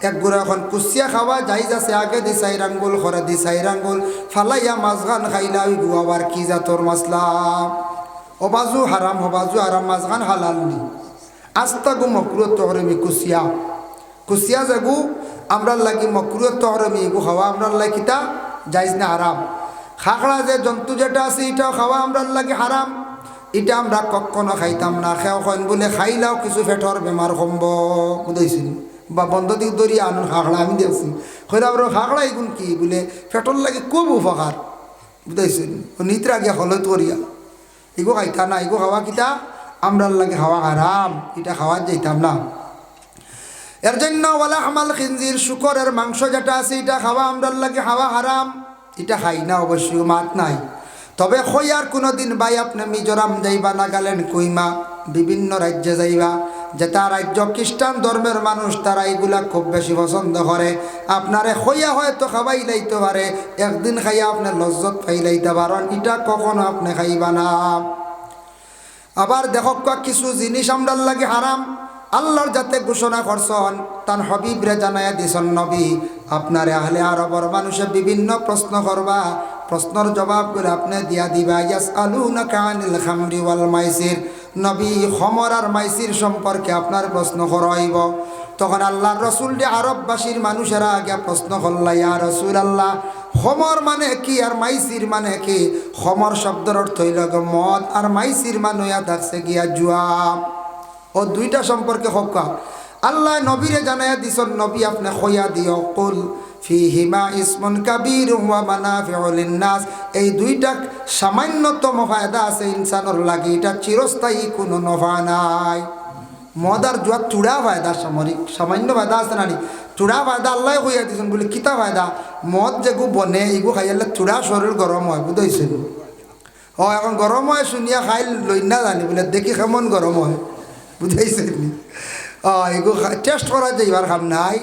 এক গুড়া এখন কুচিয়া খাওয়া যাই যাচ্ছে আগে দি চাই রাঙ্গুল খরে দি চাই রাঙ্গুল ফালাইয়া মাছখান খাইলা ওই গুয়াবার কি জাতর মাসলা অবাজু হারাম হবাজু হারাম মাছখান হালাল নি। আস্তা গু মকরুয় তহরমি কুচিয়া। কুচিয়া যাগু আমরার লাগি মকরুয় তহরমি এগু খাওয়া আমরার লাগি কিতা যাইজ না হারাম খাকড়া যে জন্তু যেটা আছে এটাও খাওয়া আমরার লাগে হারাম এটা আমরা কখনো খাইতাম না খেও বলে খাইলাও কিছু ফেটর বেমার কমব বুঝাইছিল বা বন্ধ দিক দরিয়া আনুন খাকড়া আমি দেখছি কইরা আবার খাকড়া এগুন কি বলে ফেটর লাগে খুব উপকার বুঝাইছিল নিত্রা গিয়া হলত করিয়া এগো খাইতা না এগো খাওয়া কিতা আমরার লাগে খাওয়া হারাম এটা খাওয়া যাইতাম না এর জন্য ওয়ালা হামাল খিনজির শুকরের মাংস যেটা আছে এটা খাওয়া আমরার লাগে খাওয়া হারাম এটা খাই না অবশ্যই মাত নাই। তবে খৈয়ার কোনো দিন বাই আপনি মিজোরাম যাইবা নাগাল্যান্ড কুইমা, বিভিন্ন রাজ্যে যাইবা। যেটা রাজ্য খ্রিস্টান ধর্মের মানুষ, তারা এগুলা খুব বেশি পছন্দ করে। আপনারে খইয়া হয়তো খাবাই লাইতে পারে, একদিন খাইয়া আপনি লজ্জত পাই লাইতে পারেন, এটা কখনো আপনি খাইবা না। আবার দেখক কিছু জিনিস আমরার লাগে হারাম। আল্লাহর যাতে ঘোষণা করছন, তার হবিবরে জানাইয়া দিছন নবী, আপনারে আহলে আরবর মানুষে বিভিন্ন প্রশ্ন করবা। প্রশ্নর জবাব করে আপনি দিয়া দিবা। ইয়াস আলু না কানিল খামরি ওয়াল মাইসির। নবী খমর আর মাইসির সম্পর্কে আপনার প্রশ্ন করাইব। তখন আল্লাহর রসুল যে আরববাসীর মানুষেরা আগে প্রশ্ন করলা, ইয়া রসুল আল্লাহ খমর মানে কি আর মাইসির মানে কি? খমর শব্দের অর্থ হইল মদ আর মাইসির মানে থাকছে গিয়া জুয়া। ও দুইটা সম্পর্কে হকা আল্লাহ নবীরে জানাইয়া দিছন, নবী, আপনি খয়া দিও। কুল ফি হিমা ইসমন কাবির ওয়া মানাফিউল লিন্নাস। এই দুইটা সামান্যতম ফায়দা আছে ইনসানের লাগি, এটা চিরস্থায়ী, কোনো নফা নাই। মদ মদার জুয়া চূড়া ফায়দা, সামরিক, সামান্য ফায়দা আছে নানি চূড়া ফায়দা আল্লাহ কইয়া দিছেন বলে, কিতা ফায়দা? মদ যেগু বনে এগু খাইলে চূড়া শরীর গরম হয়, বুঝাইছেন? ও, এখন গরম হয়, শুনিয়া খাই লই না জানি বলে, দেখি কেমন গরম হয়, বুঝাইছেন ও এগু টেস্ট করা যাইবার খাম নাই।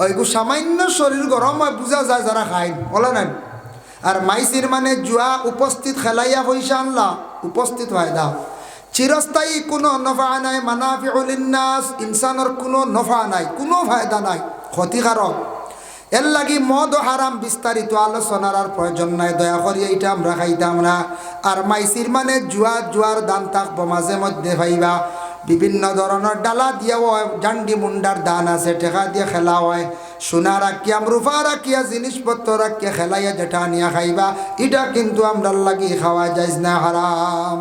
ও এগু সামান্য শরীর গরম হয়, বুঝা যায় যারা খাই বলে নাই? আর মাইসির মানে জুয়া উপস্থিত খেলাইয়া পয়সা আনলা। উপস্থিত ফায়দা চিরস্থায়ী কোনো নফা নাই মানাফিউলিন্নাস ইনসানের কোনো নফা নাই, কোনো ফায়দা নাই, ক্ষতিকারক। এর লাগি মদ ও হারাম বিস্তারিত আলোচনার আর প্রয়োজন নাই, দয়া করি এইটা আমরা খাইতাম না। আর মাইসির মানে জুয়া, জুয়ার দান থাকব মাঝে মধ্যে ভাইবা। বিভিন্ন ধরনের ডালা দিয়াও হয় জান্ডি মুন্ডার দান আছে, ঠেকা দিয়ে খেলা হয়। সোনা রাখিয়াম রূপা রাখিয়া, জিনিসপত্র রাখিয়া খেলাইয়া যেটা নিয়া খাইবা। এটা কিন্তু আমরা লাগি খাওয়া যাইজ না, হারাম।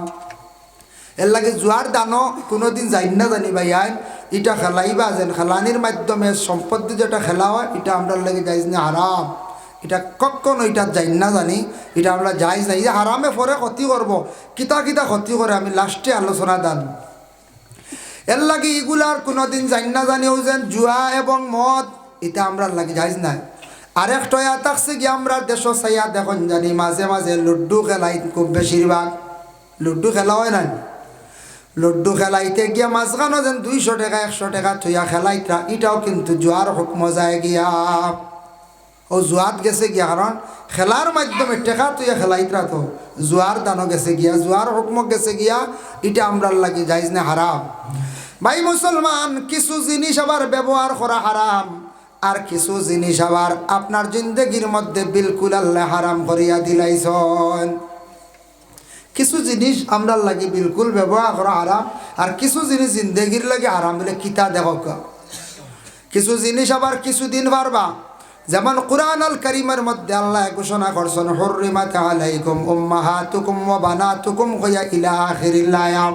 এর লাগে জুয়ার দানও কোনোদিন যাই না জানি ভাই আইন। এটা খেলাইবা যেন খেলানির মাধ্যমে সম্পত্তি যেটা খেলা হয় এটা আমরা লাগে যাইজ না, হারাম। এটা কখনো এটা যাই না জানি। এটা আমরা যাইজ না এটা হারামে পরে ক্ষতি করব। কিতা কিতা ক্ষতি করে আমি লাস্টে আলোচনা দান। এর লাগে এগুলার কোনোদিন যাই না জানিও যেন জুয়া এবং মদ, এটা আমরা লাগে যাইজ নাই আরেক টয়া থাকছে কি, আমরা দেশ চাইয়া দেখুন জানি মাঝে মাঝে লুড্ডু খেলাই খুব বেশিরভাগ। লুড্ডু খেলা হয় না লুড্ডু খেলাইতে গিয়া মাঝখানো যেন দুইশো টাকা, একশো টাকা থইয়া খেলাইতা এটাও কিন্তু জোয়ার হুকম যায় গিয়া। ও জোয়াত গেছে গিয়া কারণ খেলার মাধ্যমে টেকা তুইয়া খেলাইতরা তো জোয়ার দানো গেছে গিয়া জোয়ার হুকম গেছে গিয়া, এটা আমরার লাগে যাইজ না, হারাম। ভাই মুসলমান, কিছু জিনিস আবার ব্যবহার করা হারাম, আর কিছু জিনিস আবার আপনার জিন্দগির মধ্যে বিলকুল আল্লাহ হারাম করিয়া দিলাইছন। কিছু জিনিস আমরা লাগে বিলকুল ব্যবহার করা হারাম, আর কিছু জিনিস জিন্দগির লাগে হারাম বলে কিতা দেখ কিছু জিনিস আবার কিছুদিন পারবা। যেমন কোরআন আল করিমের মধ্যে আল্লাহ ঘোষণা করছেন হরিমাত আলাইকুম উম্মাহাতুকুম ওয়া বানাতুকুম কয়া ইলা আখিরিল্লায়াম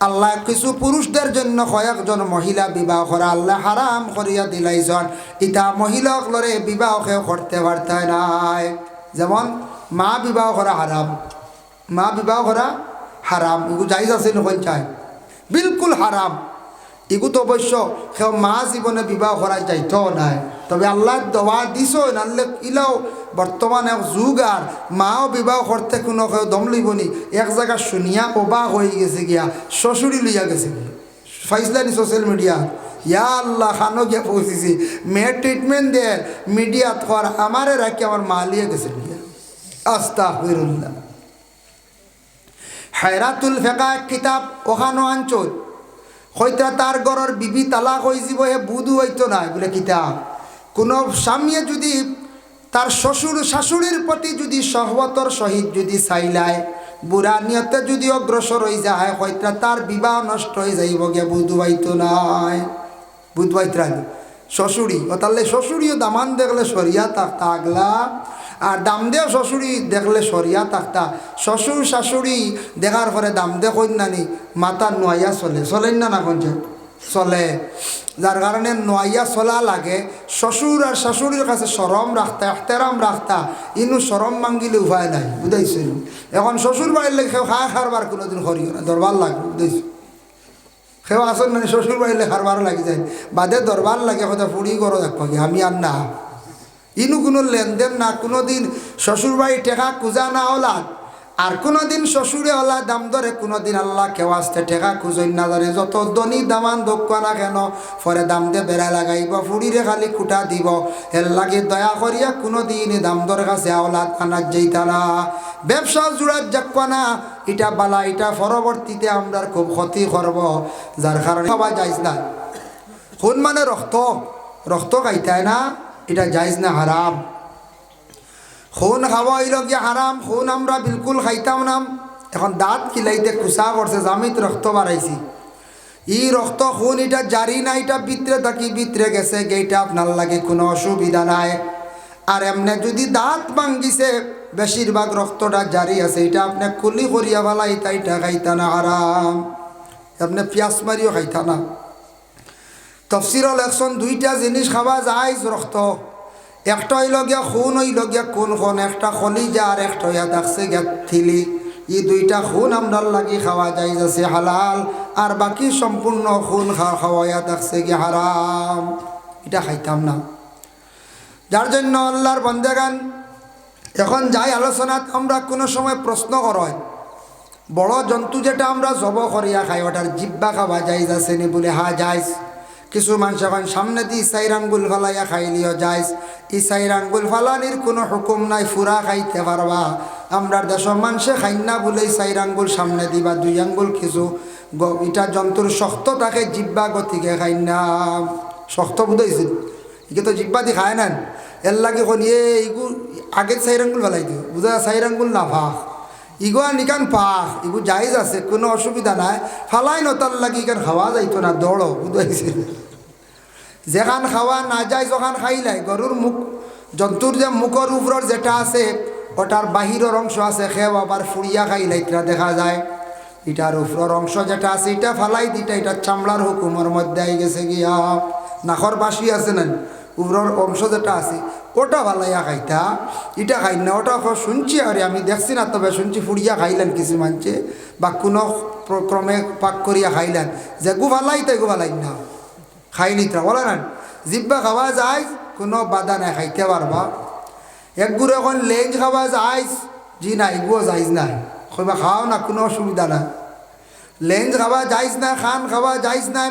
আল্লাহ কিছু পুরুষদের জন্য কয়েকজন মহিলা বিবাহ করা আল্লাহ হারাম করিয়া দিলাইজন ইটা মহিলাক লরে বিবাহ কেউ করতে পারত নাই। যেমন, মা বিবাহ করা হারাম। মা বিবাহ করা হারাম। যাইজ আছে নকল চায় বিলকুল হারাম। এগু তো অবশ্য সেও মা জীবনে বিবাহ করা যাইতো নাই। তবে আল্লাহ দোয়া দিছ নাহলে ইলাও বর্তমানে যুগ আর মাও বিবাহ করতে কোনো কেউ দম লইবনি এক জায়গা শুনিয়া অবাক হয়ে গেছে গিয়া, শ্বশুরি লইয়া গেছে ফাইসলানি সোশ্যাল মিডিয়া ইয়া আল্লাহ খানো গিয়া পৌঁছেছি। মেয়ের ট্রিটমেন্ট দে মিডিয়াত কর, আমারে রাখি, আমার মা লিয়ে গেছে গিয়া। আস্তা হায়রাতুল ফেকা কিতাব ওখানো আঞ্চল হয়তো তার ঘরের বিবি তালাক হয়ে যাব, হে বুধু হইতো নাই, বলে কিতা? কোনো স্বামীয়ে যদি তার শ্বশুর, শাশুড়ির প্রতি যদি সহবতর সহিত যদি চাইলায় বুড়া নিয়তে যদি অগ্রসর হয়ে যায়, হয়তো তার বিবাহ নষ্ট হয়ে যাইব গে, বুধু হইতো নাই। বুধ শ্বশুরি। ও তাহলে শ্বশুরিও দামান দেখলে সরিয়া থাকতা আগলা আর দাম দে শ্বশুরি দেখলে সরিয়া থাকতা শ্বশুর শাশুড়ি দেখার পরে দামদে কন্যানি মাতা নোয়াইয়া চলে। চলেন না না কোনছে চলে। যার কারণে নোয়াইয়া চলা লাগে। শ্বশুর আর শাশুড়ির কাছে সরম রাখতা এখতেরাম রাখতা। ইনু সরম মাঙ্গিলে উপায় নাই বুঝাইছিল এখন শ্বশুর বাড়ির লেগে খায় খারবার কোনোদিন করিও না, দরবার লাগবে, বুঝাইছো। সেও আসন মানে শ্বশুর বাড়িলে হারবার লাগি যায়। বাদে দরবার লাগে কথা ফুড়ি করো দেখো আমি আর না। ইনু কোনো লেনদেন না, কোনো দিন শ্বশুর বাড়ি টেকা কুজা না ওলাদ আর কোনো দিন শ্বশুরে ওলা দাম ধরে কোনো দিন আল্লাহ কেউ আসতে টেকা খুঁজই না ধরে। যত দনি দামান দক্ষ না কেন, পরে দাম দিয়ে বেড়া লাগাইব, ফুড়িরে খালি খুঁটা দিব। এর লাগে দয়া করিয়া কোনো দিন দাম ধরে কাছে আওলাদ আনার যেইতা না। ব্যবসা জুড়ার যাক না এটা বালা এটা পরবর্তীতে আমরা খুব ক্ষতি করব। যার কারণে খাওয়া যাইজ না। খুন মানে রক্ত রক্ত খাইতায় না, এটা যাইজ না, হারাম। খুন খাওয়া হইল গিয়া হারাম খুন আমরা বিলকুল খাইতাম না এখন দাঁত কিলাইতে কুসা করছে জামিত রক্ত বাড়াইছি ই রক্ত খুন এটা জারি না এটা ভিতরে থাকি ভিতরে গেছে, গেইটা আপনার লাগে কোনো অসুবিধা নাই। আর এমনি যদি দাঁত ভাঙ্গিছে বেশিরভাগ রক্তটা জারি আছে এটা আপনি কুলি করিয়া ফেলাই তাইটা খাইতা না আরাম আপনি পিঁয়াজ মারিও খাইতা না। তফসির লেকশন দুইটা জিনিস খাওয়া যায় রক্ত একটা হইল গিয়া খুন হইল গিয়া কোন খন? একটা খলিজা আর একটা হইয়া দেখছে গিয়া থিলি। ই দুইটা খুন আমরার লাগি খাওয়া যাই যাচ্ছে হালাল, আর বাকি সম্পূর্ণ খুন খাওয়া খাওয়াইয়া দেখছে গিয়া হারাম। এটা খাইতাম না। যার জন্য আল্লাহর বন্দেগান, এখন যাই আলোচনাত আমরা কোনো সময় প্রশ্ন করয় বড় জন্তু যেটা আমরা জব করিয়া খাই, ওটার জিব্বা খাওয়া যাই যাচ্ছে নি বলে, হা, যাইস। কিছু মানুষ এখন সামনে দিয়ে ইসাইর আঙ্গুল ফালাইয়া খাইলিও যাইস। ইসাইর আঙ্গুল ফালানির কোনো হুকুম নাই, ফুরা খাইতে পারবা। আমরা দেশের মানুষে খাই না বলে ইসাইর আঙ্গুল সামনে দিবা, দুই আঙ্গুল কিছু ইটা জন্তুর শক্ত থাকে, জিব্বা গতিকে খাই না। শক্ত বুঝাইছিল ইকে তো জিব্বা দি খায় নেন। এর লাগে কোন এ ইগু আগে সাইর আঙ্গুল ফেলাই দিও। বুঝা, সাইর আঙ্গুল না ভাগ ইগো নিকান পাখ ইগু জায়জ আছে, কোনো অসুবিধা নাই। ফালাই নতার লাগি ইকান খাওয়া যাইতো না দৌড়ো বুঝাইছে যেখান খাওয়া না যায় যখন খাইলাই গরুর মুখ জন্তুর যে মুখর উপর যেটা আছে ওটার বাহিরের অংশ আছে খেয়ে আবার ফুড়িয়া খাইলাই এটা দেখা যায়। এটার উপরের অংশ যেটা আছে এটা ফালাই দিটা এটা চামড়ার হুকুমের মধ্যে আই গেছে গিয়া। নাখর বাসি আছে না উপরের অংশ যেটা আছে, ওটা ফালাইয়া খাইতা এটা খাই না, ওটা শুনছি আরে আমি দেখছি না, তবে শুনছি ফুড়িয়া খাইলেন কিছু মানছে বা কোনো ক্রমে পাক করিয়া খাইলেন। যে গু ফালাই তাই গু ফালাই না খাইলি তা বলে না জিব্বা খাওয়া যায়, কোনো বাধা নাই, খাইতে পারবা একগুলো এখন লেঞ্জ খাওয়া যায় জি না এগুলো যাইজ নাই। কইবা খাও না, কোনো অসুবিধা নাই। লেঞ্জ খাওয়া যাইজ না খান খাওয়া যাইজ না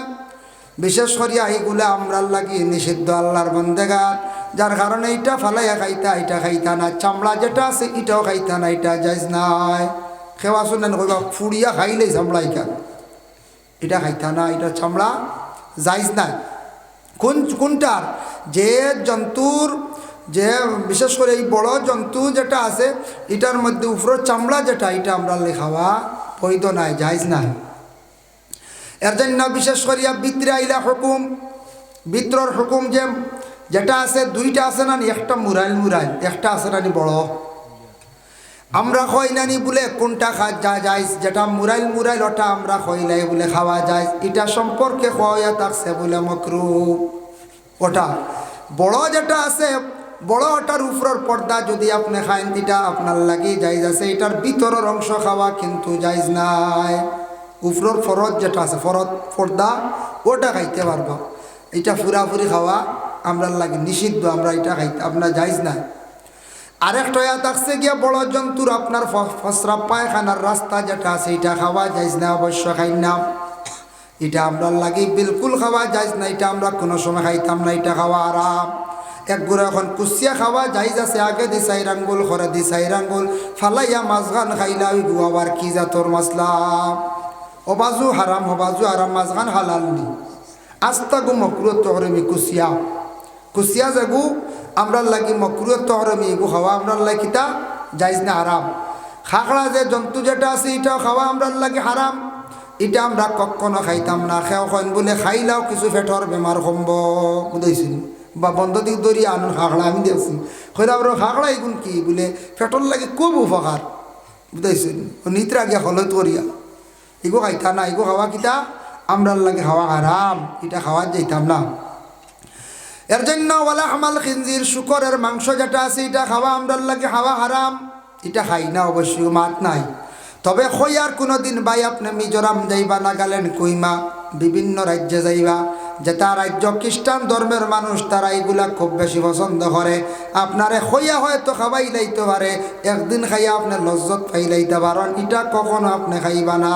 বিশেষ করিয়া এইগুলো আমরার লাগি নিষিদ্ধ আল্লাহর বন্দেগার, যার কারণে এইটা ফালাইয়া খাইতা এটা খাইতা না। চামড়া যেটা আছে এটাও খাইতা না, এটা যাইজ নাই। খেওয়া শুনেন ফুড়িয়া খাইলেই চামড়া ইকা এটা খাইতা না, এটা চামড়া যাইজ নাই। কোন, কোনটার? যে জন্তুর, যে বিশেষ করে এই বড় জন্তু যেটা আছে, এটার মধ্যে উপরের চামড়া যেটা, এটা আমরা লেখাওয়া বৈধ নাই যাইজ নাই। এর জন্য বিশেষ করিয়া বিত্রে আইলা হুকুম, বিত্রর হুকুম যে যেটা আছে, দুইটা আছে নানি একটা মুরাইল মুরাইল একটা আছে না নি বড়? আমরা কই নানি বলে, কোনটা খা, যা যায় যেটা মুরাইল মুরাইল ওটা আমরা কইলাই বলে খাওয়া যায় এটা সম্পর্কে খোয়া থাকছে বলে মকরু। ওটা, বড় যেটা আছে, বড় ওটার উপরের পর্দা যদি আপনি খাইন, এটা আপনার লাগি যাইজ আছে। এটার ভিতরের অংশ খাওয়া কিন্তু যাইজ নাই। উপরের ফরত যেটা আছে ফরত পর্দা ওটা খাইতে পারবা। এটা ফুরাফুরি খাওয়া আমরা লাগে নিষিদ্ধ, আমরা এটা খাইতে, আপনার যাইজ না আরেকটা থাকছে গিয়া, বড় জন্তুর আপনার ফসরা পায়খানার রাস্তা যেটা আছে, এটা খাওয়া যাইজ না, অবশ্য খাই না। এটা আমরা লাগি বিলকুল খাওয়া যাইজ না, এটা আমরা কোনো সময় খাইতাম না, এটা খাওয়া আরাম। এক গুড়া এখন কুচিয়া খাওয়া যাইজ আছে, আগে দি চাই আঙ্গুল খরে দি চাই আঙ্গুল ফালাইয়া মাছ খান খাইলা, ওই গুয়াবার কি জাতর মাছলা? অবাজু হারাম হবাজু হারাম মাঝখান হালাল নি আস্তাগু মকরুয় তহরমি কুসিয়া কুসিয়া জাগু আমরার লাগি মকরুয় তহরমি এগু খাওয়া আমরার লাগি কিতা যাইজ না হারাম খাকড়া যে জন্তু যেটা আছে এটাও খাওয়া আমরার লাগি হারাম এটা আমরা কখনো খাইতাম না খেও খাইন বলে খাইলাও কিছু পেটর বেমার কমব বুঝাইছিল বা বন্ধ দিক ধরি আনুন খাকড়া আমি দেখছি কইরা আমরা খাকড়া এগুন কি বলে পেটর লাগে খুব উপকার বুঝাইছিল নিত্রা গিয়া হলত করিয়া এগো খাইতা না, এগো খাওয়া কিতা আমরার লাগে খাওয়া হারাম, এটা খাওয়া যাইতাম না। এর জন্য ওয়ালা হামাল খিনজির শুকরের মাংস যেটা আছে, এটা খাওয়া আমরার লাগে হাওয়া হারাম। এটা খাই না, অবশ্যই মাত নাই। তবে খৈয়ার কোনো দিন ভাই আপনি মিজোরাম যাইবা, নাগাল্যান্ড কুইমা, বিভিন্ন রাজ্যে যাইবা যেটা রাজ্য খ্রিস্টান ধর্মের মানুষ, তারা এইগুলা খুব বেশি পছন্দ করে। আপনারে খইয়া হয়তো খাবাই লাইতে পারে, একদিন খাইয়া আপনি লজ্জত পাই লাইতে পারেন, এটা কখনো আপনি খাইবা না।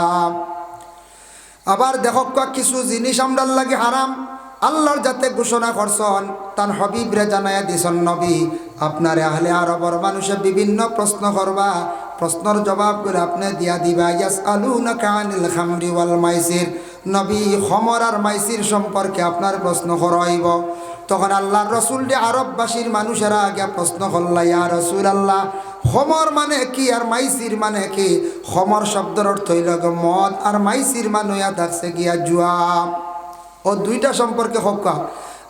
আবার দেখক কিছু জিনিস আমরার লাগে হারাম। আল্লাহর যাতে ঘোষণা করছন, তার হবিবরে জানাইয়া দিছন নবী, আপনার আহলে আরবর মানুষে বিভিন্ন প্রশ্ন করবা। প্রশ্নর জবাব করে আপনি দিয়া দিবা ইয়াস আলু না কানিল খামরি ওয়াল মাইসির। নবী খমর আর মাইসির সম্পর্কে আপনার প্রশ্ন করাইব। তখন আল্লাহর রসুল যে আরববাসীর মানুষেরা আগে প্রশ্ন করলা, ইয়া রসুল আল্লাহ খমর মানে কি আর মাইসির মানে কি? খমর শব্দের অর্থ হইল মদ আর মাইসির মানে ইয়া থাকছে গিয়া জুয়া। ও দুইটা সম্পর্কে হকা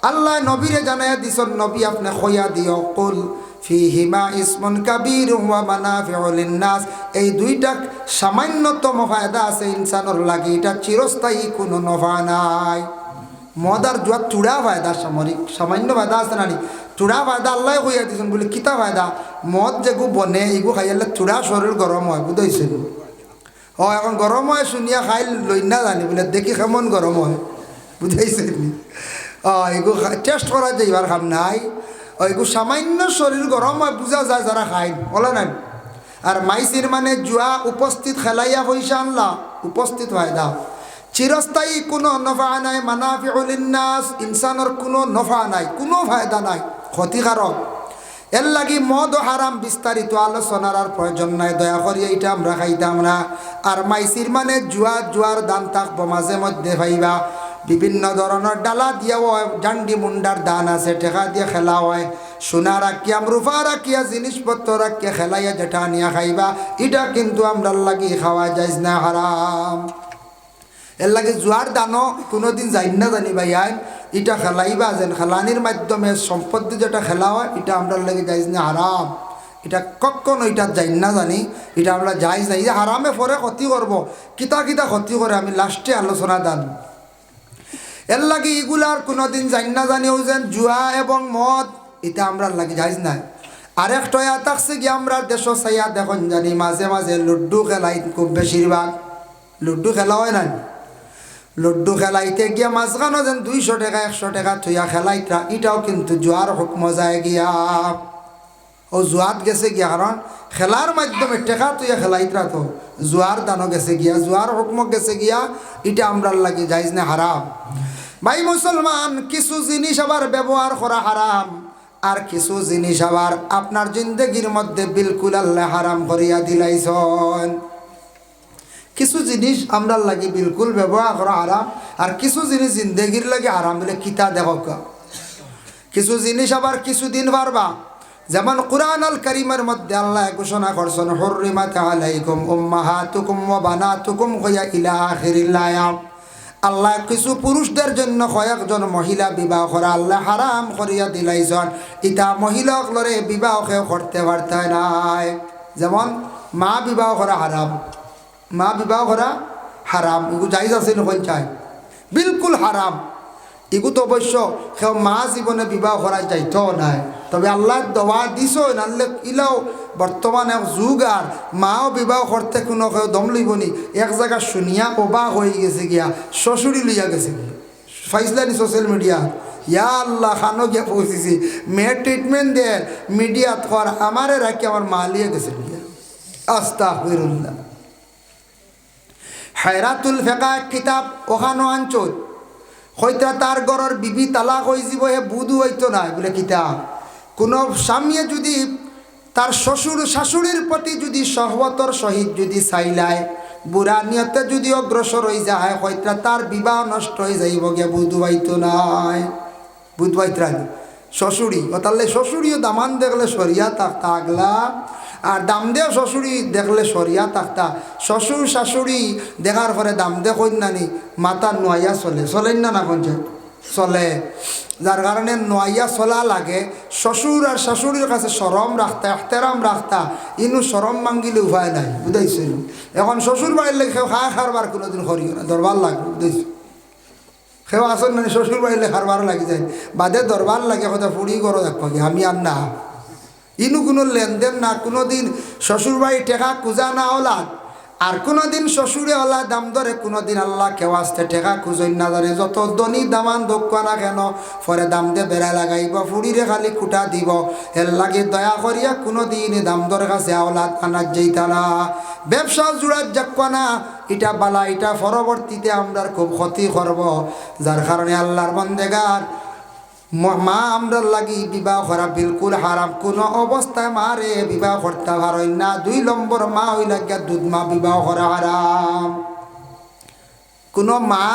আল্লাহ নবীরে জানাইয়া দিছন, নবী, আপনি খইয়া দিও কুল। ফিহিমা ইসমন কাবির ওয়া মানাফিউল লিন্নাস। এই দুইটা সামান্যতম ফায়দা আছে ইনসানের লাগি, এটা চিরস্থায়ী, কোনো নফা নাই। মদ মদার জুয়া চূড়া ফায়দা, সামরিক, সামান্য ফায়দা আছে নানি। চূড়া ফায়দা আল্লাহ কইয়া দিছেন বলে, কিতা ফায়দা? মদ যেগু বনে এগু খাইলে চূড়া শরীর গরম হয়, বুঝাইছেন। ও এখন গরম হয়, শুনিয়া খাই লই না জানি বলে, দেখি কেমন গরম হয়, বুঝাইছেন ও এগু টেস্ট করা যাইবার খাম নাই। ও এগু সামান্য শরীর গরম হয়, বুঝা যায় যারা খাই বলে নাই? আর মাইসির মানে জুয়া উপস্থিত খেলাইয়া পয়সা আনলা। উপস্থিত ফায়দা চিরস্থায়ী কোনো নফা নাই মানাফিউলিন্নাস ইনসানের কোনো নফা নাই, কোনো ফায়দা নাই, ক্ষতিকারক। এর লাগি মদ ও হারাম বিস্তারিত আলোচনার আর প্রয়োজন নাই, দয়া করি এইটা আমরা খাইতাম না। আর মাইসির মানে জুয়া, জুয়ার দান থাকব মাঝে মধ্যে ভাইবা। বিভিন্ন ধরনের ডালা দিয়াও হয় জান্ডি মুন্ডার দান আছে, ঠেকা দিয়ে খেলা হয়। সোনা রাখিয়াম রূপা রাখিয়া, জিনিসপত্র রাখিয়া খেলাইয়া যেটা নিয়া খাইবা। এটা কিন্তু আমরা লাগি খাওয়া যাইজ না, হারাম। এর লাগে জুয়ার দানও কোনোদিন যাই না জানি ভাই আইন। এটা খেলাইবা যেন খেলানির মাধ্যমে সম্পত্তি যেটা খেলা হয় এটা আমরা লাগে যাইজ না, হারাম। এটা কখনো এটা যাই না জানি। এটা আমরা যাইজ না, এই হারামে পরে ক্ষতি করব। কিতা কিতা ক্ষতি করে আমি লাস্টে আলোচনা দান। এর লাগে এগুলার কোনোদিন যাই না জানিও যেন জুয়া এবং মদ, এটা আমরা লাগে যাইজ নাই? আরেক টয়া থাকছে কি আমরা দেশ চাইয়া দেখুন জানি মাঝে মাঝে লুড্ডু খেলাই খুব বেশিরভাগ। লুড্ডু খেলা হয় না লুড্ডু খেলাইতে গিয়া মাঝখানো যেন দুইশো টাকা, একশো টাকা থইয়া খেলাইতা এটাও কিন্তু জোয়ার হুকম যায় গিয়া। ও জোয়াত গেছে গিয়া কারণ খেলার মাধ্যমে টেকা তুইয়া খেলাইতরা তো। জোয়ার দানো গেছে গিয়া জোয়ার হুকম গেছে গিয়া, এটা আমরার লাগে যাইজ না হারাম। ভাই মুসলমান, কিছু জিনিস আবার ব্যবহার করা হারাম। আর কিছু জিনিস আবার আপনার জিন্দগির মধ্যে বিলকুল আল্লাহ হারাম করিয়া দিলাইছন। কিছু জিনিস আমরা লাগে বিলকুল ব্যবহার করা হারাম, আর কিছু জিনিস জিন্দগির লাগে হারাম বলে কিতা দেখক কিছু জিনিস আবার কিছুদিন পারবা যেমন কোরআন আল করিমের মধ্যে আল্লাহ ঘোষণা করছেন হরিমাত আলাইকুম উম্মাহাতুকুম ওয়া বানাতুকুম কইয়া ইলা আখিরিল্লায়াম আল্লাহ কিছু পুরুষদের জন্য কয়েকজন মহিলা বিবাহ করা আল্লাহ হারাম করিয়া দিলাইছন ইটা মহিলাক লরে বিবাহ কেউ করতে পারতে নাই। যেমন, মা বিবাহ করা হারাম। মা বিবাহ করা হারাম। এগু যাইজ আছে নকল চাই। বিলকুল হারাম। এগু তো অবশ্য সেও মা জীবনে বিবাহ করা যাইতো নাই। তবে আল্লাহ দোয়া দিছ নাহলে ইলাও বর্তমানে যুগ আর মাও বিবাহ করতে কোনো কেউ দম লইবনি এক জায়গা শুনিয়া অবাক হয়ে গেছে গিয়া শ্বশুরি লইয়া গেছে ফাইসলানি সোশ্যাল মিডিয়া ইয়া আল্লাহ, খানো গিয়া পৌঁছেছি। মেয়ের ট্রিটমেন্ট দে মিডিয়াত কর আমারে রাখি আমার মা লিয়ে গেছে গিয়া। আস্তা হইরুল্লাহ হায়রাতুল ফেকা এক কিতাব ওখানো আঞ্চল হয়তো তার গড়র বিবি তালাক হয়ে যাব, হে বুধু হইতো না বলে কিতাব কোনো স্বামীয়ে যদি তার শ্বশুর শাশুড়ির প্রতি যদি সহবতর সহিত যদি চাইলায় বুড়া নিয়তে যদি অগ্রসর হয়ে যায় হয়তো তার বিবাহ নষ্ট হয়ে যাইব গিয়া বুধ বাইতো নাই। বুধ বাইতরা শ্বশুরি ও তাহলে শ্বশুরিও দামান দেখলে সরিয়া তাকতা আগলা আর দাম দে শ্বশুরি দেখলে সরিয়া তাকতা শ্বশুর শাশুড়ি দেখার পরে দামদে কন্যানি, মাতা নোয়াইয়া চলে। চলেন না না কোন চলে। যার কারণে নোয়াইয়া চলা লাগে। শ্বশুর আর শাশুড়ির কাছে সরম রাখতা এখতেরাম রাখতা ইনু সরম মাঙ্গিলে উপায় নাই বুঝাইছিল এখন শ্বশুর বাড়ির লেগে খা খারবার কোনোদিন করিও না দরবার লাগবে বুঝাইছো সেও আসন মানে শ্বশুর বাড়িলে খারবার লাগি যায়। বাদে দরবার লাগে কথা ফুড়ি করো দেখো আমি আর না। ইনু কোনো লেনদেন না কোনো দিন শ্বশুর বাড়ি টেকা, কুজা না ওলাদ আর কোনোদিন শ্বশুরে ওলা দাম ধরে কোনোদিন আল্লাহ কেউ আসতে টেকা খুঁজই না ধরে। যত দনি দামান, দক্ষ না কেন, পরে দাম দিয়ে বেড়া লাগাইব, ফুড়িরে খালি খুঁটা দিব। এর লাগে দয়া করিয়া কোনো দিন দাম ধরে কাছে আওলাদ আনার যেইতা না। ব্যবসা জুড়ার যাক না এটা বালা এটা পরবর্তীতে আমরা খুব ক্ষতি করব। যার কারণে আল্লাহর বন্দেগার মা আমরার লাগি বিবাহ করা বিলকুল হারাম। কোনো অবস্থায় মারে বিবাহ করতে পারেন না। দুই নম্বর মা হই লাগিয়া দুধ মা বিবাহ করা হারাম। কোনো মা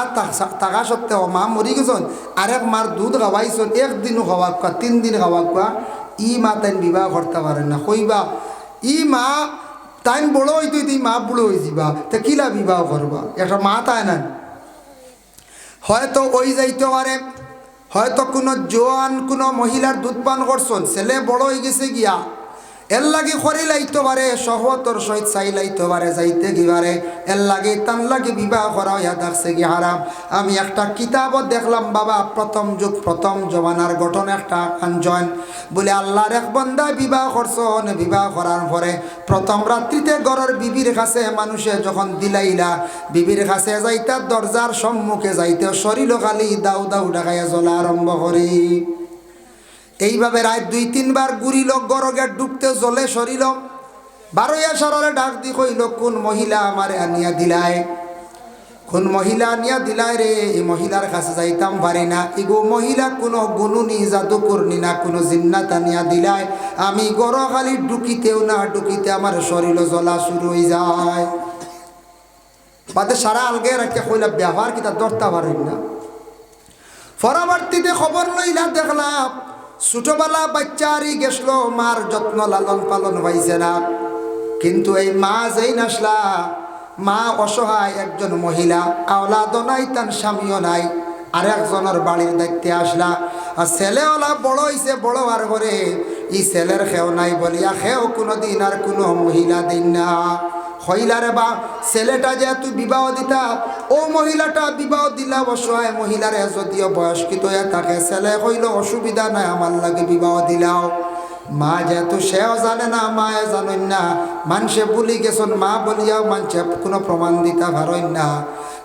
থাকা সত্ত্বেও মা মরি গেছন, আরেক মার দুধ খাওয়াইছন, একদিনও খাওয়াক কোয়া তিন দিন খাওয়াক কোয়া, ই মা তাই বিবাহ করতে পারেন না। কইবা, ই মা তাই বড় হইতে হইতে মা বুড়ো হয়ে যাবা তা কিলা বিবাহ করবা? একটা মা তাই না হয়তো ওই যাইতে পারে হয়তো কোনো জোয়ান কোনো মহিলার দুধ পান করছেন ছেলে বড় হয়ে গেছে গিয়া। এর লাগে খরি লাইতে পারে সহতর সহিত চাই লাইতে পারে, যাইতে গিবারে এর লাগে তান লাগে বিবাহ করা হইয়া দেখছে কি হারাম। আমি একটা কিতাবও দেখলাম, বাবা, প্রথম যুগ, প্রথম জমানার গঠন একটা আঞ্জন। বলে, আল্লাহর এক বন্দা বিবাহ করছন বিবাহ করার পরে প্রথম রাত্রিতে গড়ের বিবির কাছে মানুষে যখন দিলাইলা, বিবির কাছে যাইতা দরজার সম্মুখে যাইতে শরীর খালি দাউ দাউ ডাকাইয়া জ্বলা আরম্ভ করি। এইভাবে রাত দুই তিনবার গুড়িল গরগের ডুবতে জলে সরিল। বারোয়া সরলে ডাক দি কইল, কোন মহিলা আমারে আনিয়া দিলায় কোন মহিলা আনিয়া দিলায় রে? এই মহিলার কাছে যাইতাম পারি না। ইগো মহিলা কোনো গুনুনি জাদু করনি না, কোনো জিন্নাত আনিয়া দিলায় আমি গর খালি ডুকিতেও না ডুকিতে আমার শরীর জ্বলা শুরু হয়ে যায়। বাদে সারা আলগে রাখতে কইলা, ব্যবহার কিতা ধরতে পারেন না? পরবর্তীতে খবর লইলা দেখলাম ছোটবেলা বাচ্চারই গেছিল মার যত্ন লালন পালন হয়েছে না। কিন্তু এই মা যেই নাসলা, মা অসহায় একজন মহিলা, আওলাদও নাই, তার স্বামীও নাই। আর একজনের বাড়ির দায়িত্বে আসলা। আর ছেলেওয়ালা বড় হয়েছে বড় আর করে ই ছেলের খেও নাই বলিয়া খেও কোনো দিন আর কোনো মহিলা দিন না। হইলারে বা, ছেলেটা যেহেতু বিবাহ দিতা, ও মহিলাটা বিবাহ দিলা অসহায় মহিলারে যদিও বয়স্কিত থাকে, ছেলে হইল অসুবিধা নাই, আমার লাগে বিবাহ দিলাও। মা যেহেতু সেও জানে না মায়ে জানেন না মানুষে বলি গেছন, মা বলিয়াও মানুষে কোনো প্রমাণ দিতে পারেন না।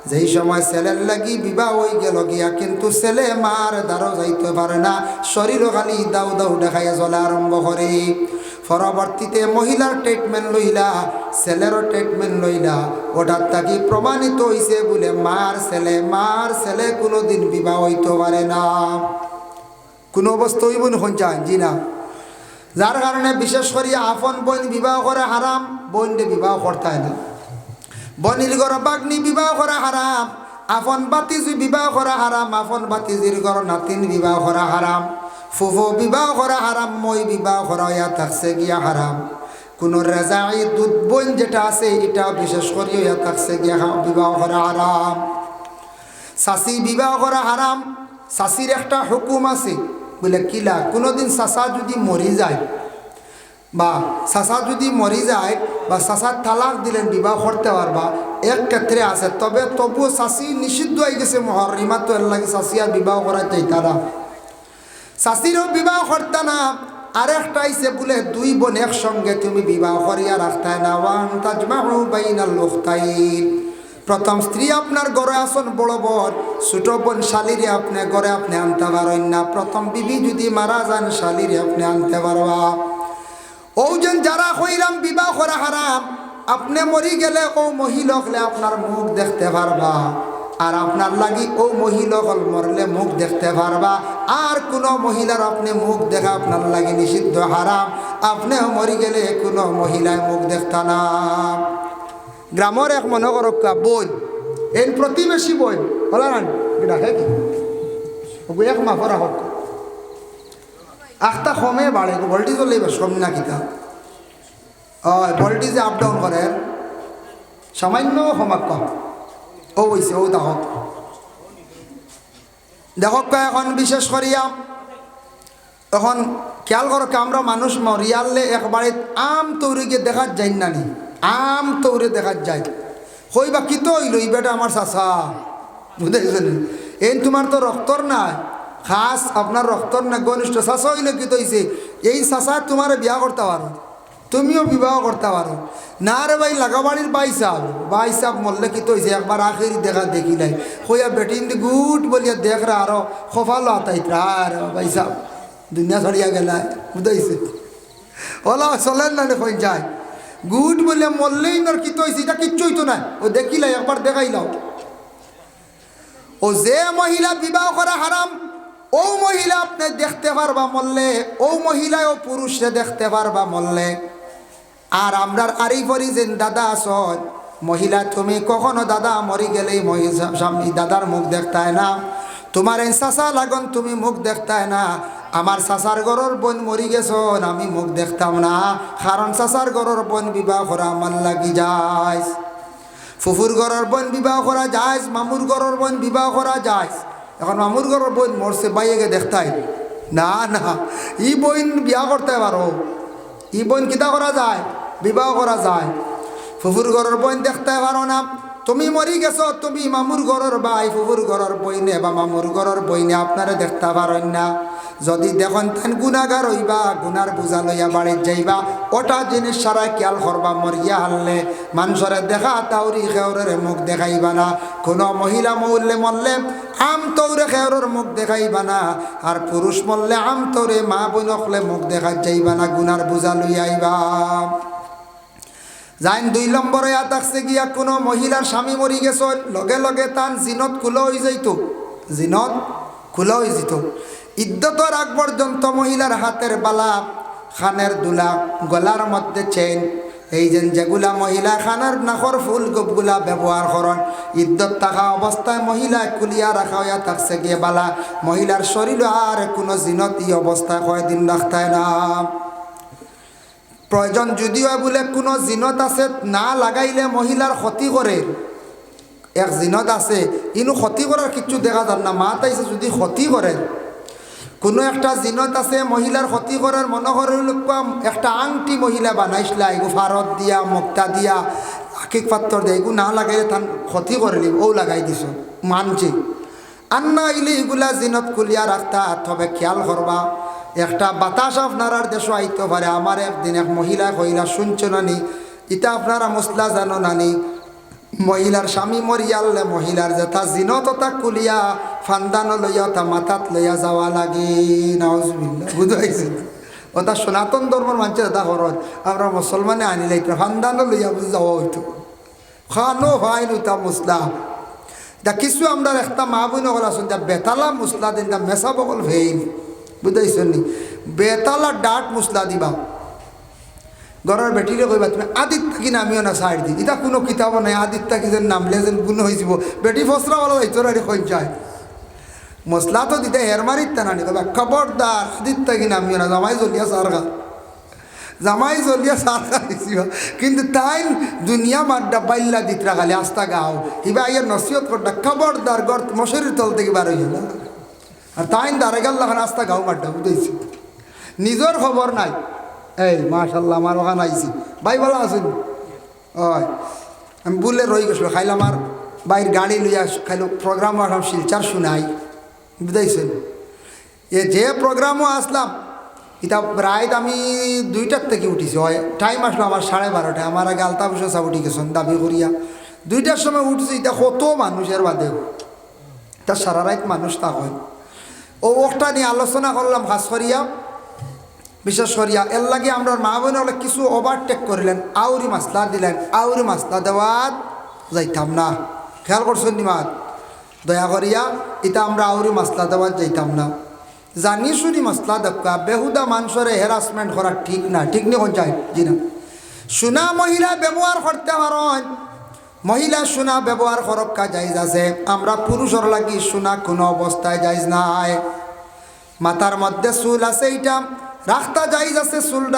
যেই সময় ছেলের লাগি বিবাহ হয়ে গেল গিয়া, কিন্তু ছেলে মার দ্বারও যাইতে পারে না। শরীরও খালি দাউ দাউ দেখাইয়া চলা আরম্ভ করে। পরবর্তীতে মহিলার ট্রিটমেন্ট লইলা, ছেলেরও ট্রিটমেন্ট লইলা। ওটার তাকি প্রমাণিত হইছে বলে, মার ছেলে মার ছেলে কোনো দিন বিবাহ হইতে পারে না। কোনো অবস্থা হইব না চান জি না। যার কারণে বিশেষ করে আপন বোন বিবাহ করে হারাম বোনকে বিবাহ করতে না। বনির ঘর বাগ্নি বিবাহ করা হারাম আপন বাতিজি বিবাহ করা হারাম আপন বাতিজির ঘর নাতিন বিবাহ করা হারাম ফুফু বিবাহ করা হারাম মই বিবাহ করা ইয়া থাকছে গিয়া হারাম কোন রেজাই দুধ বোন যেটা আছে, এটা বিশেষ করে ইয়া থাকছে গিয়া বিবাহ করা হারাম শাসি বিবাহ করা হারাম শাসির একটা হুকুম আছে, বলে কিলা, কোনোদিন চাচা যদি মরি যায় বা চাচা যদি মরি যায় বা চাচার তালাক দিলেন বিবাহ করতে পারবা, এক ক্ষেত্রে আছে। তবে তবু চাষি নিষিদ্ধ হয়ে গেছে মহরিমা তো এর লাগে চাষি আর বিবাহ করা চাইতারা চাষিরও বিবাহ করতে না আরেকটা আইসে বলে, দুই বোন একসঙ্গে তুমি বিবাহ করিয়া রাখতে না, ওয়ান তাজমাহু বাইনাল উখতাইন। প্রথম স্ত্রী আপনার ঘরে আসন বড় বোন, ছোট বোন শালিরে আপনি ঘরে আপনি আনতে পারেন না। প্রথম বিবি যদি মারা যান শালিরে আপনি আনতে পারবা ওজন যারা হইলাম বিবাহ করা হারাম আপনি মরি গেলে ও মহিলা হলে আপনার মুখ দেখতে পারবা আর আপনার লাগি ও হল মরলে মুখ দেখতে পারবা আর কোনো মহিলার আপনি মুখ দেখা আপনার লাগি নিষিদ্ধ হারাম আপনিও মরি গেলে কোনো মহিলায় মুখ দেখতা না। গ্রামের এক মনে করক বই এই প্রতিবেশী বই বলা না এটা এক মাফরা হোক আখটা কমে বাড়ে, ভোল্টেজ হলে সম না কিতা। হয়, ভোল্টেজে আপ ডাউন করে। সামান্য সমাক কম। ও হইছে, ও তাহক। দেখক এখন বিশেষ করিয়া, এখন খেয়াল করো আমরা মানুষ মরিয়ালে একবারে আম তৌরিকে দেখাত যাই না নি। আম তৌরে দেখাত যায় হই বা কিত হইল বেটা আমার চাচা। বুঝাইছেন এই তোমার তো রক্তর না খাস আপনার রক্তর না ঘনিষ্ঠ চাচা হইলে কিত হইছে। এই চাচা তোমার বিয়া করতে পারো। তুমিও বিবাহ করতে পারো। না রে ভাই, লাগাবাড়ির বাইসাব বাইসাব মরলে কি তো হয়েছে একবার আখেরি দেখা দেখি নাই। হইয়া বেটিন গুট বলিয়া দেখ রা আরও খফালো আতাই আর বাইসাব দুনিয়া ছড়িয়া গেলা, বুঝাইছে। ওলা চলেন না দেখুন যায়। গুট বলিয়া মরলেই নর কি তো হয়েছে এটা কিচ্ছু হইতো নাই ও দেখিলাই, একবার দেখাইলাও। ও যে মহিলা বিবাহ করা হারাম ও মহিলা, আপনি দেখতে পারবা মরলে। ও মহিলা ও পুরুষে দেখতে পারবা মরলে। আর আমরার আরি পরি যে দাদা আসন মহিলা, তুমি কখনো দাদা মরি গেলেই স্বামী দাদার মুখ দেখতায় না। তোমার এই চাচা লাগন, তুমি মুখ দেখতায় না। আমার চাচার গরর বোন মরি গেছন, আমি মুখ দেখতাম না। কারণ চাচার গরর বোন বিবাহ করা আমার লাগি যায় ফুফুর ঘরের বোন বিবাহ করা যায় মামুর ঘরের বোন বিবাহ করা যায় এখন মামুর ঘরের বইন মরছে, বাইয়েকে দেখতাই না না, ই বইন বিয়া করতে পারো। ই বইন কিতা করা যায়? বিবাহ করা যায়। ফুফুর ঘরের বইন দেখতে পারো না। তুমি মরি গেছো, তুমি মামুর ঘরের ভাই ফুফুর ঘরের বইনে বা মামুর ঘরের বইনে, আপনারা দেখতে পারেন না। যদি দেখুন তেন গুণাগার হইবা গুনার বোঝা লইয়া বাড়ির যাইবা, ওটা জিনিস সারা খেয়াল করবা, মরিয়া হারলে। মানুষরে দেখা তাউরি খেউরের মুখ দেখাইবা না। কোনো মহিলা মরলে মরলে আম তৌরে খেউরের মুখ দেখাইবা না। আর পুরুষ মরলে আম তৌরে মা বোনকলে মুখ দেখা যাইবা না গুনার বোঝা লইয়া আইবা। যাইন দুই নম্বরে আতাকছে গিয়া কোনো মহিলার স্বামী মরি গেছ লগে লগে তান জিনত খুলো হয়ে যাইত। জিনত খুলো হয়ে যেত। ইদ্যতর আগ পর্যন্ত মহিলার হাতের বালা, খানের দুলা গলার মধ্যে চেন এই যে যেগুলা মহিলা খানার নাখর ফুল গোপগুলা ব্যবহার করেন ইদ্যত থাকা অবস্থায় মহিলা কুলিয়া রাখা হইয়া থাকছে গিয়ে বালা। মহিলার শরীর আর কোনো জিনত ই অবস্থায় কয়দিন রাখতায় না। প্রয়োজন যদিও বোলে কোনো জিনত আছে, না লাগাইলে মহিলার ক্ষতি করে এক জিনত আছে, ইনো ক্ষতি করার কিছু দেখা যান না মা তাইছে যদি ক্ষতি করে কোনো একটা জিনত আছে মহিলার ক্ষতি করার মনে একটা আংটি মহিলা বানাইছিলা এগু ফারত দিয়া, মুক্তা দিয়া, আকিক পাত্র দিয়া এগু না লাগাইলে তান ক্ষতি করলি ও লাগাই দিছ, মানছে। আর না আইলে এগুলা জিনত কুলিয়া রাখতা তবে খেয়াল করবা একটা বাতাস আপনার দেশ আইতে পারে, আমার একদিন এক মহিলা কইলা, শুনছো নানি ইটা আপনারা মশলা জানো নানি? মহিলার স্বামী মরিয়ালে মহিলার যেটা জিনত তা কুলিয়া ফান্দানো লইয়া তা মাথাত লইয়া যাওয়া লাগে। বুঝাইছে ওটা সনাতন ধর্মের মানুষের এটা ঘরত আমরা মুসলমানে আনিলে এটা ফান্দানো লইয়া বুঝে যাওয়া হইতো। খানো হয় তা মুসলা দা কিছু আমরা একটা মা বোন হল, আসুন যা বেতালা মুসলা দিন, দা মেসা বকল ভেইন বুঝাইছেন? বেতালা ডাট মুসলা দিবা। ঘরের বেটিরে কইবা তুমি আদিত্য কি নামিও না সাইড দি? এটা কোনো কিতাব নাই, আদিত্য কি যেন নামলে যেন গুণ হয়েছিল বেটি ফসরা বলা যাইতো রে কই যায়। মশলা তো দিতে হের মারিত না নি কইবা খবরদার আদিত্য কি নামিও না জামাই জ্বলিয়া সারগা জামাই জ্বলিয়া সারগা দিছিল। কিন্তু তাই দুনিয়া মাড্ডা বাইল্লা দিত রাখালে আস্তা গাও। ইবা ইয়ের নসিহত করটা খবরদার গর মশারির তল থেকে বার হইল আর তাই দাঁড়ে গেল আস্তা গাও মাড্ডা বুঝেছি নিজের খবর নাই। এই মাশাল্লাহ আমার ওখানে আইছি। ভাই, ভালো আছেন? ওই, আমি বললে রয়ে গেছিল খাইলে আমার বাইর গাড়ি লইয়া খাইলো প্রোগ্রামও আসলাম, শিলচার শুনাই বুঝাইছেন? এ যে প্রোগ্রামও আসলাম এটা প্রায় আমি দুইটার থেকে উঠিছি হয় টাইম আসলো আমার সাড়ে বারোটায়। আমার আগে আলতা বসে সব উঠি গেছেন দাবি করিয়া। দুইটার সময় উঠছি এটা কত মানুষের বাদেও তা সারা রাত মানুষ তা হয়। ও ওটা নিয়ে আলোচনা করলাম খাস করিয়া, বিশেষ করিয়া। এর লাগে আমরা মা বোনের কিছু ওভারটেক করিলেন, আউরি মাসলা দিলেন, আউরি মাসলা দেওয়াত যাইতাম না। খেয়াল করছেন নিমাত দয়া করিয়া এটা আমরা আউরি মাসলা দেওয়াত যাইতাম না। জানি শুনি মাসলা দেবকা বেহুদা মানুষরে হ্যারাসমেন্ট করা ঠিক না। ঠিক নেই কোন চাই? জি না। সুনা মহিলা ব্যবহার করতে পারেন মহিলা সোনা ব্যবহার করক্কা যাইজ আছে। আমরা পুরুষর লাগি সোনা কোনো অবস্থায় যাইজ নাই। মাথার মধ্যে চুল আছে এইটা। রাখতা যাইজ আছে, চুলটা